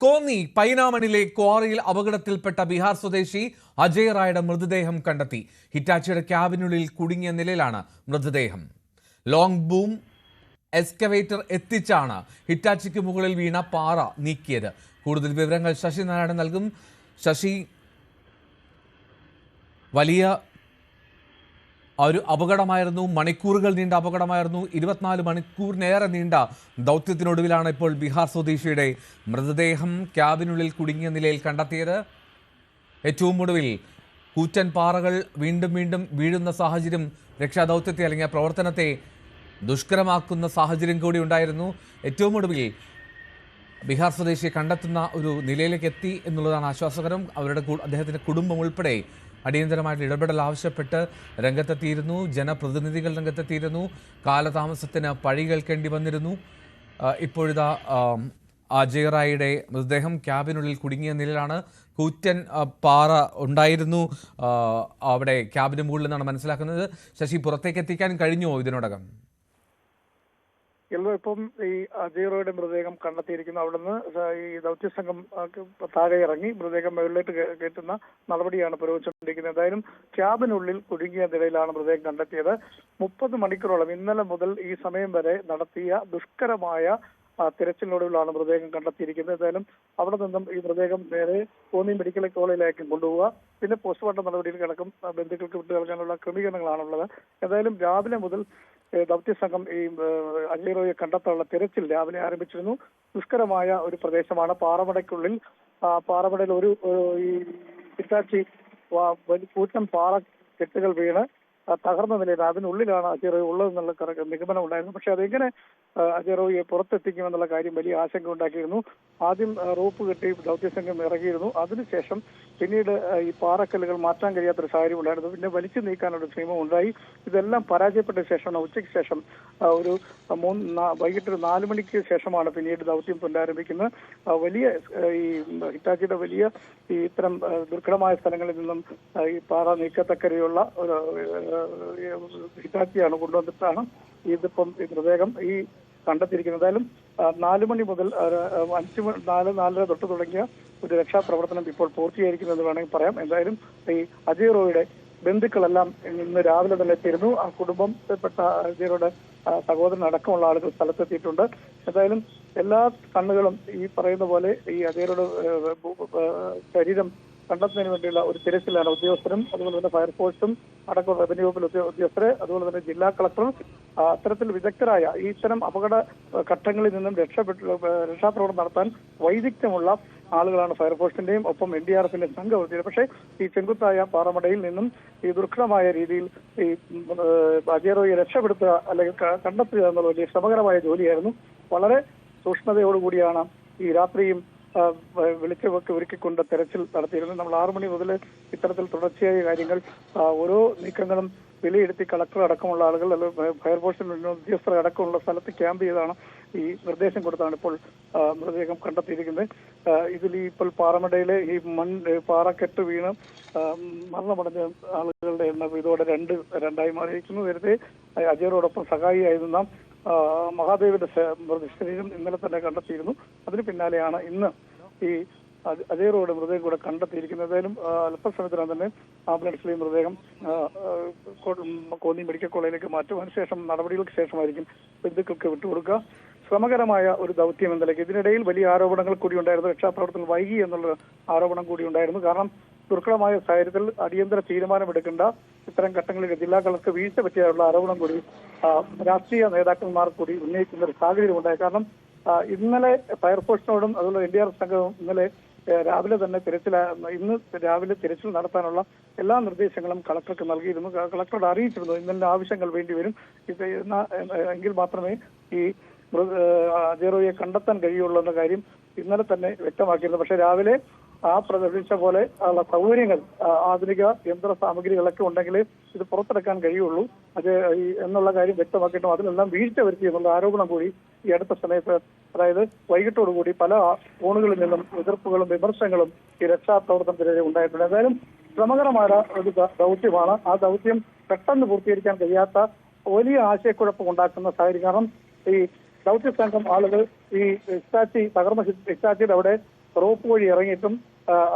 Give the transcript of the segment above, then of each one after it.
കോന്നി പൈനാമണിലെ ക്വാറിയിൽ അപകടത്തിൽപ്പെട്ട ബീഹാർ സ്വദേശി അജയ് റായുടെ മൃതദേഹം കണ്ടെത്തി. ഹിറ്റാച്ചിയുടെ ക്യാബിനുള്ളിൽ കുടുങ്ങിയ നിലയിലാണ് മൃതദേഹം. ലോങ് ബൂം എക്സ്കവേറ്റർ എത്തിച്ചാണ് ഹിറ്റാച്ചിക്ക് മുകളിൽ വീണ പാറ നീക്കിയത്. കൂടുതൽ വിവരങ്ങൾ ശശി നാരായണൻ നൽകും. ശശി വലിയ ഒരു അപകടമായിരുന്നു. മണിക്കൂറുകൾ നീണ്ട അപകടമായിരുന്നു. ഇരുപത്തിനാല് മണിക്കൂറിനേറെ നീണ്ട ദൗത്യത്തിനൊടുവിലാണ് ഇപ്പോൾ ബീഹാർ സ്വദേശിയുടെ മൃതദേഹം ക്യാബിനുള്ളിൽ കുടുങ്ങിയ നിലയിൽ കണ്ടെത്തിയത്. ഏറ്റവും ഒടുവിൽ കൂറ്റൻ പാറകൾ വീണ്ടും വീണ്ടും വീഴുന്ന സാഹചര്യം രക്ഷാദൗത്യത്തെ അല്ലെങ്കിൽ ആ പ്രവർത്തനത്തെ ദുഷ്കരമാക്കുന്ന സാഹചര്യം കൂടി ഉണ്ടായിരുന്നു. ഏറ്റവും ഒടുവിൽ ബീഹാർ സ്വദേശിയെ കണ്ടെത്തുന്ന ഒരു നിലയിലേക്ക് എത്തി എന്നുള്ളതാണ് ആശ്വാസകരം. അവരുടെ അദ്ദേഹത്തിന്റെ കുടുംബം ഉൾപ്പെടെ അടിയന്തരമായിട്ട് ഇടപെടൽ ആവശ്യപ്പെട്ട് രംഗത്തെത്തിയിരുന്നു ജനപ്രതിനിധികൾ രംഗത്തെത്തിയിരുന്നു കാലതാമസത്തിന് പഴി കേൾക്കേണ്ടി വന്നിരുന്നു. ഇപ്പോഴിതാ അജയറായിയുടെ അജയ് റായിയുടെ മൃതദേഹം ക്യാബിനുള്ളിൽ കുടുങ്ങിയ നിലയിലാണ് കൂറ്റൻ പാറ ഉണ്ടായിരുന്നു. അവിടെ ക്യാബിന് മുകളിൽ നിന്നാണ് മനസ്സിലാക്കുന്നത്. ശശി പുറത്തേക്ക് എത്തിക്കാൻ കഴിഞ്ഞുവോ ഇതിനോടകം? എല്ലോ ഇപ്പം ഈ അജീറോയുടെ മൃതദേഹം കണ്ടെത്തിയിരിക്കുന്നു. അവിടുന്ന് ഈ ദൗത്യ സംഘം താഴെ ഇറങ്ങി മൃതദേഹം മുകളിലേക്ക് കയറ്റുന്ന നടപടിയാണ് പുരോഗമിച്ചുകൊണ്ടിരിക്കുന്നത്. എന്തായാലും ക്യാബിനുള്ളിൽ കുടുങ്ങിയ നിലയിലാണ് മൃതദേഹം കണ്ടെത്തിയത്. മുപ്പത് മണിക്കൂറോളം ഇന്നലെ മുതൽ ഈ സമയം വരെ നടത്തിയ ദുഷ്കരമായ തിരച്ചിലിനൊടുവിലാണ് മൃതദേഹം കണ്ടെത്തിയിരിക്കുന്നത്. എന്തായാലും അവിടെ നിന്നും ഈ മൃതദേഹം നേരെ കോന്നി മെഡിക്കൽ കോളേജിലേക്ക് കൊണ്ടുപോവുക. പിന്നെ പോസ്റ്റ്മോർട്ടം നടപടിയിൽ കിടക്കും. ബന്ധുക്കൾക്ക് വിട്ടു നൽകാനുള്ള ക്രമീകരണങ്ങളാണുള്ളത്. എന്തായാലും രാവിലെ മുതൽ ദൗത്യസംഘം ഈ അജയറോയെ കണ്ടെത്താനുള്ള തിരച്ചിൽ രാവിലെ ആരംഭിച്ചിരുന്നു. ദുഷ്കരമായ ഒരു പ്രദേശമാണ് പാറമടയ്ക്കുള്ളിൽ. പാറമടയിൽ ഒരു ഈ പിറ്റാച്ചി കൂറ്റൻ പാറ കെട്ടുകൾ വീണ് തകർന്ന നിലയിൽ അതിനുള്ളിലാണ് അജയറോയ് ഉള്ളതെന്നുള്ള നിഗമനം ഉണ്ടായിരുന്നു. പക്ഷെ അതെങ്ങനെ ആ, അജയറോയെ പുറത്തെത്തിക്കുമെന്നുള്ള കാര്യം വലിയ ആശങ്ക ഉണ്ടാക്കിയിരുന്നു. ആദ്യം റോപ്പ് കെട്ടി ദൗത്യസംഘം ഇറങ്ങിയിരുന്നു. അതിനുശേഷം പിന്നീട് ഈ പാറക്കല്ലുകൾ മാറ്റാൻ കഴിയാത്തൊരു സാഹചര്യം ഉണ്ടായിരുന്നു. പിന്നെ വലിച്ചു നീക്കാനൊരു ശ്രമം ഉണ്ടായി. ഇതെല്ലാം പരാജയപ്പെട്ട ശേഷമാണ് ഉച്ചയ്ക്ക് ശേഷം ഒരു മൂന്ന് വൈകിട്ട് ഒരു നാല് മണിക്ക് ശേഷമാണ് പിന്നീട് ദൗത്യം പുനരാരംഭിക്കുന്നത്. വലിയ ഈ ഹിറ്റാച്ചിയുടെ വലിയ ഈ ഇത്തരം ദുർഘടമായ സ്ഥലങ്ങളിൽ നിന്നും ഈ പാറ നീക്കത്തക്കരയുള്ള ഒരു ഹിറ്റാച്ചിയാണ് കൊണ്ടുവന്നിട്ടാണ് ഇതിപ്പം മൃതദേഹം ഈ കണ്ടെത്തിയിരിക്കുന്നത്. എന്തായാലും നാലു മണി മുതൽ അഞ്ച് നാല് നാലര തൊട്ട് തുടങ്ങിയ ഒരു രക്ഷാപ്രവർത്തനം ഇപ്പോൾ പൂർത്തീകരിക്കുന്നു എന്ന് വേണമെങ്കിൽ പറയാം. എന്തായാലും ഈ അജയ് റോയുടെ ബന്ധുക്കളെല്ലാം ഇന്ന് രാവിലെ തന്നെ എത്തിയിരുന്നു. ആ കുടുംബത്തിൽപ്പെട്ട അജയറുടെ ആ, സഹോദരൻ അടക്കമുള്ള ആളുകൾ സ്ഥലത്തെത്തിയിട്ടുണ്ട്. എന്തായാലും എല്ലാ കണ്ണുകളും ഈ പറയുന്ന പോലെ ഈ ഏഹ്, ശരീരം കണ്ടെത്തുന്നതിന് വേണ്ടിയുള്ള ഒരു തിരച്ചിലാണ് ഉദ്യോഗസ്ഥരും അതുപോലെ തന്നെ ഫയർഫോഴ്സും അടക്കം റവന്യൂ വകുപ്പിലെ ഉദ്യോ- ഉദ്യോഗസ്ഥരെ അതുപോലെ തന്നെ ജില്ലാ കളക്ടറും അത്തരത്തിൽ വിദഗ്ധരായ ഇത്തരം അപകട ഘട്ടങ്ങളിൽ നിന്നും രക്ഷപ്പെട്ട രക്ഷാപ്രവർത്തനം നടത്താൻ വൈദഗ്ധ്യമുള്ള ആളുകളാണ് ഫയർഫോഴ്സിന്റെയും ഒപ്പം എൻ ഡി ആർ എഫിന്റെയും സംഘം പക്ഷേ ഈ ചെങ്കുത്തായ പാറമടയിൽ നിന്നും ഈ ദുർഘടമായ രീതിയിൽ ഈ അജയറോയെ രക്ഷപ്പെടുത്തുക അല്ലെങ്കിൽ കണ്ടെത്തുക എന്നുള്ള വലിയ ശ്രമകരമായ ജോലിയായിരുന്നു. വളരെ സൂക്ഷ്മതയോടുകൂടിയാണ് ഈ രാത്രിയും വെളിച്ചമൊക്കെ ഒരുക്കിക്കൊണ്ട് തെരച്ചിൽ നടത്തിയിരുന്നു. നമ്മൾ ആറു മണി മുതൽ ഇത്തരത്തിൽ തുടർച്ചയായ കാര്യങ്ങൾ ഓരോ നീക്കങ്ങളും വിലയിരുത്തി കളക്ടർ അടക്കമുള്ള ആളുകൾ അല്ലെങ്കിൽ ഫയർഫോഴ്സിന് ഉദ്യോഗസ്ഥർ അടക്കമുള്ള സ്ഥലത്ത് ക്യാമ്പ് ചെയ്താണ് ഈ നിർദ്ദേശം കൊടുത്താണ് ഇപ്പോൾ മൃതദേഹം കണ്ടെത്തിയിരിക്കുന്നത്. ഇതിൽ ഈ ഇപ്പോൾ പാറമടയിലെ ഈ മൺ പാറക്കെട്ട് വീണ് മരണമടഞ്ഞ ആളുകളുടെ എണ്ണം ഇതോടെ രണ്ട് രണ്ടായി മാറിയിരിക്കുന്നു. നേരത്തെ അജയറോടൊപ്പം സഹായിയായിരുന്ന മഹാദേവിന്റെ മൃതശരീരം ഇന്നലെ തന്നെ കണ്ടെത്തിയിരുന്നു. അതിന് പിന്നാലെയാണ് ഇന്ന് ഈ അജ- അജയ് റോഡ് മൃതദേഹം കൂടെ കണ്ടെത്തിയിരിക്കുന്നത്. ഏതായാലും അല്പസമയത്തിനകം തന്നെ ആംബുലൻസിലെ മൃതദേഹം കോന്നി മെഡിക്കൽ കോളേജിലേക്ക് മാറ്റും. അതിനുശേഷം നടപടികൾക്ക് ശേഷമായിരിക്കും ബന്ധുക്കൾക്ക് വിട്ടുകൊടുക്കുക. ശ്രമകരമായ ഒരു ദൗത്യം എന്ന നിലയ്ക്ക് ഇതിനിടയിൽ വലിയ ആരോപണങ്ങൾ കൂടി ഉണ്ടായിരുന്നു രക്ഷാപ്രവർത്തനം വൈകി എന്നുള്ള ആരോപണം കൂടി ഉണ്ടായിരുന്നു കാരണം ദുർഘടമായ സാഹചര്യത്തിൽ അടിയന്തര തീരുമാനമെടുക്കേണ്ട ഇത്തരം ഘട്ടങ്ങളിൽ ജില്ലാ കളക്ടർ വീഴ്ച പറ്റിയുള്ള ആരോപണം കൂടി രാഷ്ട്രീയ നേതാക്കന്മാർ കൂടി ഉന്നയിക്കുന്ന ഒരു സാഹചര്യം ഉണ്ടായി കാരണം ഇന്നലെ ഫയർഫോഴ്സിനോടും അതുപോലെ എൻ ഡി ആർ സംഘവും ഇന്നലെ രാവിലെ തന്നെ തിരച്ചിൽ ഇന്ന് രാവിലെ തിരച്ചിൽ നടത്താനുള്ള എല്ലാ നിർദ്ദേശങ്ങളും കളക്ടർക്ക് നൽകിയിരുന്നു. കളക്ടറോട് അറിയിച്ചിരുന്നു ഇന്നലെ ആവശ്യങ്ങൾ വേണ്ടി വരും. ഇത് എങ്കിൽ മാത്രമേ ഈ അജയറോയെ കണ്ടെത്താൻ കഴിയുള്ളൂ എന്ന കാര്യം ഇന്നലെ തന്നെ വ്യക്തമാക്കിയിരുന്നു. പക്ഷേ രാവിലെ ആ പ്രദർശിച്ച പോലെ ഉള്ള സൗകര്യങ്ങൾ ആധുനിക യന്ത്ര സാമഗ്രികളൊക്കെ ഉണ്ടെങ്കിൽ ഇത് പുറത്തെടുക്കാൻ കഴിയുള്ളൂ. അത് എന്നുള്ള കാര്യം വ്യക്തമാക്കിയിട്ടും അതിലെല്ലാം വീഴ്ച വരുത്തി എന്നുള്ള ആരോപണം കൂടി ഈ അടുത്ത സമയത്ത് അതായത് വൈകിട്ടോടുകൂടി പല കോണുകളിൽ നിന്നും എതിർപ്പുകളും വിമർശനങ്ങളും ഈ രക്ഷാപ്രവർത്തനത്തിനെതിരെ ഉണ്ടായിട്ടുണ്ട്. എന്തായാലും ശ്രമകരമായ ഒരു ദൗത്യമാണ്. ആ ദൗത്യം പെട്ടെന്ന് പൂർത്തീകരിക്കാൻ കഴിയാത്ത വലിയ ആശയക്കുഴപ്പം ഉണ്ടാക്കുന്ന സാഹചര്യം. കാരണം ഈ ദൗത്യ സംഘം ആളുകൾ ഈ ഇസ്റ്റാച്ചി തകർന്ന ഇസ്റ്റാച്ചിയുടെ അവിടെ റോപ്പ് വഴി ഇറങ്ങിയിട്ടും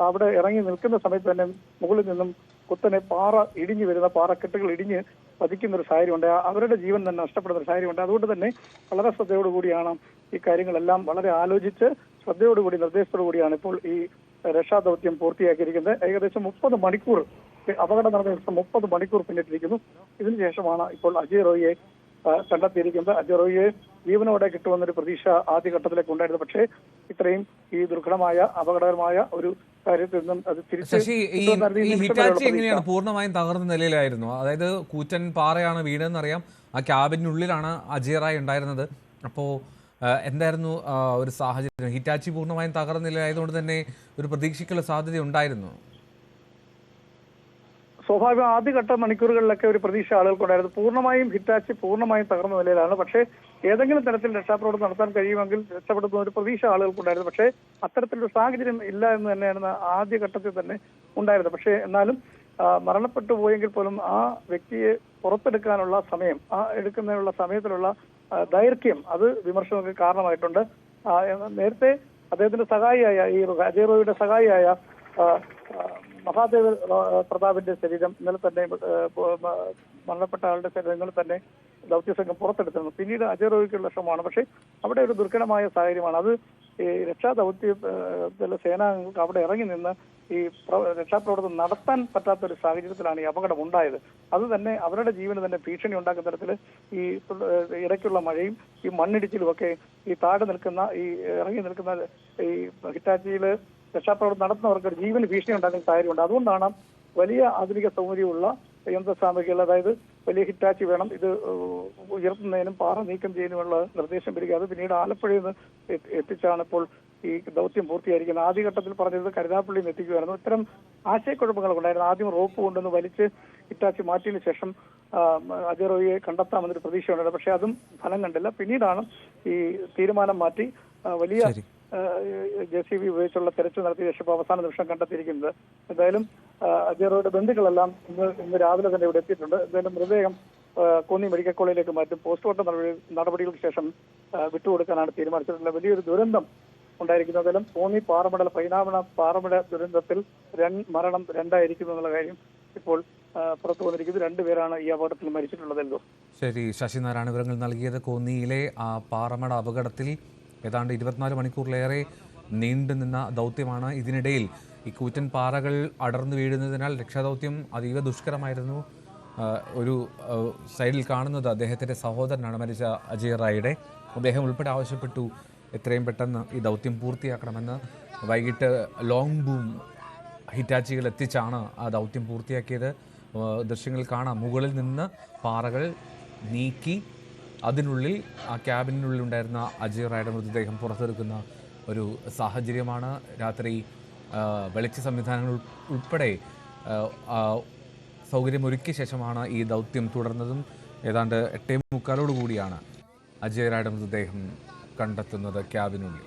അവിടെ ഇറങ്ങി നിൽക്കുന്ന സമയത്ത് തന്നെ മുകളിൽ നിന്നും കുത്തനെ പാറ ഇടിഞ്ഞു വരുന്ന പാറക്കെട്ടുകൾ ഇടിഞ്ഞ് പതിക്കുന്ന ഒരു സാഹചര്യമുണ്ട് അവരുടെ ജീവൻ തന്നെ നഷ്ടപ്പെടുന്ന ഒരു സാഹചര്യമുണ്ട്. അതുകൊണ്ട് തന്നെ വളരെ ശ്രദ്ധയോടുകൂടിയാണ് ഈ കാര്യങ്ങളെല്ലാം വളരെ ആലോചിച്ച് ശ്രദ്ധയോടുകൂടി നിർദ്ദേശത്തോടുകൂടിയാണ് ഇപ്പോൾ ഈ രക്ഷാദൗത്യം പൂർത്തിയാക്കിയിരിക്കുന്നത്. ഏകദേശം മുപ്പത് മണിക്കൂർ അപകടം നടന്ന ദിവസം മുപ്പത് മണിക്കൂർ പിന്നിട്ടിരിക്കുന്നു. ഇതിനുശേഷമാണ് ഇപ്പോൾ അജയ് റോയിയെ കണ്ടെത്തിയിരിക്കുന്നത്. അജറോയെ ജീവനോടെ കിട്ടുമെന്നൊരു പ്രതീക്ഷ ആദ്യഘട്ടത്തിലേക്ക് ഉണ്ടായിരുന്നു. പക്ഷേ ഇത്രയും ഈ ദുർഘടമായ അപകടകരമായ ഒരു കാര്യത്തിൽ നിന്നും അത് തിരിച്ച് ഈ ഹിറ്റാച്ചി എങ്ങനെയാണ്? പൂർണമായും തകർന്ന നിലയിലായിരുന്നു. അതായത് കൂറ്റൻ പാറയാണ് വീടെന്നറിയാം ആ ക്യാബിനുള്ളിലാണ് അജയറായി റായ് ഉണ്ടായിരുന്നത്. അപ്പോൾ എന്തായിരുന്നു ഒരു സാഹചര്യം? ഹിറ്റാച്ചി പൂർണമായും തകർന്ന നിലയായതുകൊണ്ട് തന്നെ ഒരു പ്രതീക്ഷയ്ക്കുള്ള സാധ്യത ഉണ്ടായിരുന്നു സ്വാഭാവികം ആദ്യഘട്ട മണിക്കൂറുകളിലൊക്കെ ഒരു പ്രതീക്ഷ ആളുകൾക്കുണ്ടായിരുന്നു. പൂർണമായും ഹിറ്റാച്ച് പൂർണമായും തകർന്ന നിലയിലാണ്. പക്ഷേ ഏതെങ്കിലും തരത്തിൽ രക്ഷാപ്രവർത്തനം നടത്താൻ കഴിയുമെങ്കിൽ രക്ഷപ്പെടുന്ന ഒരു പ്രതീക്ഷ ആളുകൾക്കുണ്ടായിരുന്നു. പക്ഷേ അത്തരത്തിലൊരു സാഹചര്യം ഇല്ല എന്ന് തന്നെയാണ് ആദ്യഘട്ടത്തിൽ തന്നെ ഉണ്ടായിരുന്നത്. പക്ഷേ എന്നാലും മരണപ്പെട്ടു പോയെങ്കിൽ പോലും ആ വ്യക്തിയെ പുറത്തെടുക്കാനുള്ള സമയം ആ എടുക്കുന്നതിനുള്ള സമയത്തിലുള്ള ദൈർഘ്യം അത് വിമർശനങ്ങൾക്ക് കാരണമായിട്ടുണ്ട്. നേരത്തെ അദ്ദേഹത്തിന്റെ സഹായിയായ ഈ അജയ് റോയിയുടെ സഹായിയായ മഹാദേവ് പ്രതാപിന്റെ ശരീരം ഇന്നലെ തന്നെ മരണപ്പെട്ട ആളുടെ ശരീരങ്ങൾ തന്നെ ദൗത്യസംഘം പുറത്തെടുത്തിരുന്നു. പിന്നീട് അജയ് റോയിക്കുള്ള ശ്രമമാണ്. പക്ഷേ അവിടെ ഒരു ദുർഘടമായ സാഹചര്യമാണ്. അത് ഈ രക്ഷാ ദൗത്യത്തിലെ സേനാംഗങ്ങൾക്ക് അവിടെ ഇറങ്ങി നിന്ന് ഈ രക്ഷാപ്രവർത്തനം നടത്താൻ പറ്റാത്ത ഒരു സാഹചര്യത്തിലാണ് ഈ അപകടം ഉണ്ടായത്. അത് തന്നെ അവരുടെ ജീവന് തന്നെ ഭീഷണി ഉണ്ടാക്കുന്ന തരത്തിൽ ഈ ഇടയ്ക്കുള്ള മഴയും ഈ മണ്ണിടിച്ചിലും ഒക്കെ ഈ താഴെ നിൽക്കുന്ന ഈ ഇറങ്ങി നിൽക്കുന്ന ഈ ഹിറ്റാച്ചിയിൽ രക്ഷാപ്രവർത്തനം നടത്തുന്നവർക്ക് ജീവന് ഭീഷണി ഉണ്ടാക്കുന്ന സാഹചര്യമുണ്ട്. അതുകൊണ്ടാണ് വലിയ ആധുനിക സൗകര്യമുള്ള യന്ത്രസാമഗ്രികൾ അതായത് വലിയ ഹിറ്റാച്ചി വേണം. ഇത് ഉയർത്തുന്നതിനും പാറ നീക്കം ചെയ്യുന്നതിനുള്ള നിർദ്ദേശം വരിക. അത് പിന്നീട് ആലപ്പുഴയിൽ നിന്ന് എത്തിച്ചാണ് ഇപ്പോൾ ഈ ദൗത്യം പൂർത്തിയായിരിക്കുന്നത്. ആദ്യഘട്ടത്തിൽ പറഞ്ഞത് കരുതാപ്പള്ളിയിൽ നിന്ന് എത്തിക്കുകയായിരുന്നു. ഇത്തരം ആശയക്കുഴപ്പങ്ങൾ ഉണ്ടായിരുന്നു. ആദ്യം റോപ്പ് കൊണ്ടുവന്ന് വലിച്ച് ഹിറ്റാച്ചി മാറ്റിയതിനു ശേഷം അജറോയെ കണ്ടെത്താമെന്നൊരു പ്രതീക്ഷ ഉണ്ടായിരുന്നു പക്ഷേ അതും ഫലം കണ്ടില്ല. പിന്നീടാണ് ഈ തീരുമാനം മാറ്റി വലിയ ജെ സി ബി ഉപയോഗിച്ചുള്ള തെരച്ചിൽ നടത്തിയ ശേഷം അവസാന നിമിഷം കണ്ടെത്തിയിരിക്കുന്നത്. എന്തായാലും ആ, അജയ് റോയുടെ ബന്ധുക്കളെല്ലാം ഇന്ന് ഇന്ന് രാവിലെ തന്നെ ഇവിടെ എത്തിയിട്ടുണ്ട്. എന്തായാലും മൃതദേഹം കോന്നി മെഡിക്കൽ കോളേജിലേക്ക് മാറ്റും. പോസ്റ്റ്മോർട്ടം നടപടി നടപടികൾക്ക് ശേഷം വിട്ടുകൊടുക്കാനാണ് തീരുമാനിച്ചിട്ടുള്ളത്. വലിയൊരു ദുരന്തം ഉണ്ടായിരിക്കുന്നത് എന്തായാലും കോന്നി പാറമടൽ പൈനാമണ പാറമട ദുരന്തത്തിൽ മരണം രണ്ടായിരിക്കുന്നു എന്നുള്ള കാര്യം ഇപ്പോൾ പുറത്തു വന്നിരിക്കുന്നത് രണ്ടുപേരാണ് ഈ അപകടത്തിൽ മരിച്ചിട്ടുള്ളതല്ലോ. ശരി ശശിനാരായണ വിവരങ്ങൾ നൽകിയത് കോന്നിയിലെ പാറമട അപകടത്തിൽ ഏതാണ്ട് ഇരുപത്തിനാല് മണിക്കൂറിലേറെ നീണ്ടുനിന്ന ദൗത്യമാണ് ഇതിനിടയിൽ. ഈ കൂറ്റൻ പാറകൾ അടർന്നു വീഴുന്നതിനാൽ രക്ഷാദൗത്യം അതീവ ദുഷ്കരമായിരുന്നു. ഒരു സൈഡിൽ കാണുന്നത് അദ്ദേഹത്തിന്റെ സഹോദരനാണ് മരിച്ച അജയ് റായിയുടെ. അദ്ദേഹം ഉൾപ്പെടെ ആവശ്യപ്പെട്ടു എത്രയും പെട്ടെന്ന് ഈ ദൗത്യം പൂർത്തിയാക്കണമെന്ന്. വൈകിട്ട് ലോങ് ബൂം ഹിറ്റാച്ചികൾ എത്തിച്ചാണ് ആ ദൗത്യം പൂർത്തിയാക്കിയത്. ദൃശ്യങ്ങൾ കാണാം. മുകളിൽ നിന്ന് പാറകൾ നീക്കി അതിനുള്ളിൽ ആ ക്യാബിനുള്ളിൽ ഉണ്ടായിരുന്ന അജയ് റായുടെ മൃതദേഹം പുറത്തെടുക്കുന്ന ഒരു സാഹചര്യമാണ്. രാത്രി വെളിച്ച സംവിധാനങ്ങൾ ഉൾ- ഉൾപ്പെടെ സൗകര്യമൊരുക്കിയ ശേഷമാണ് ഈ ദൗത്യം തുടർന്നതും. ഏതാണ്ട് എട്ടേ മുക്കാലോട് കൂടിയാണ് അജയ് റായുടെ മൃതദേഹം കണ്ടെത്തുന്നത് ക്യാബിനുള്ളിൽ.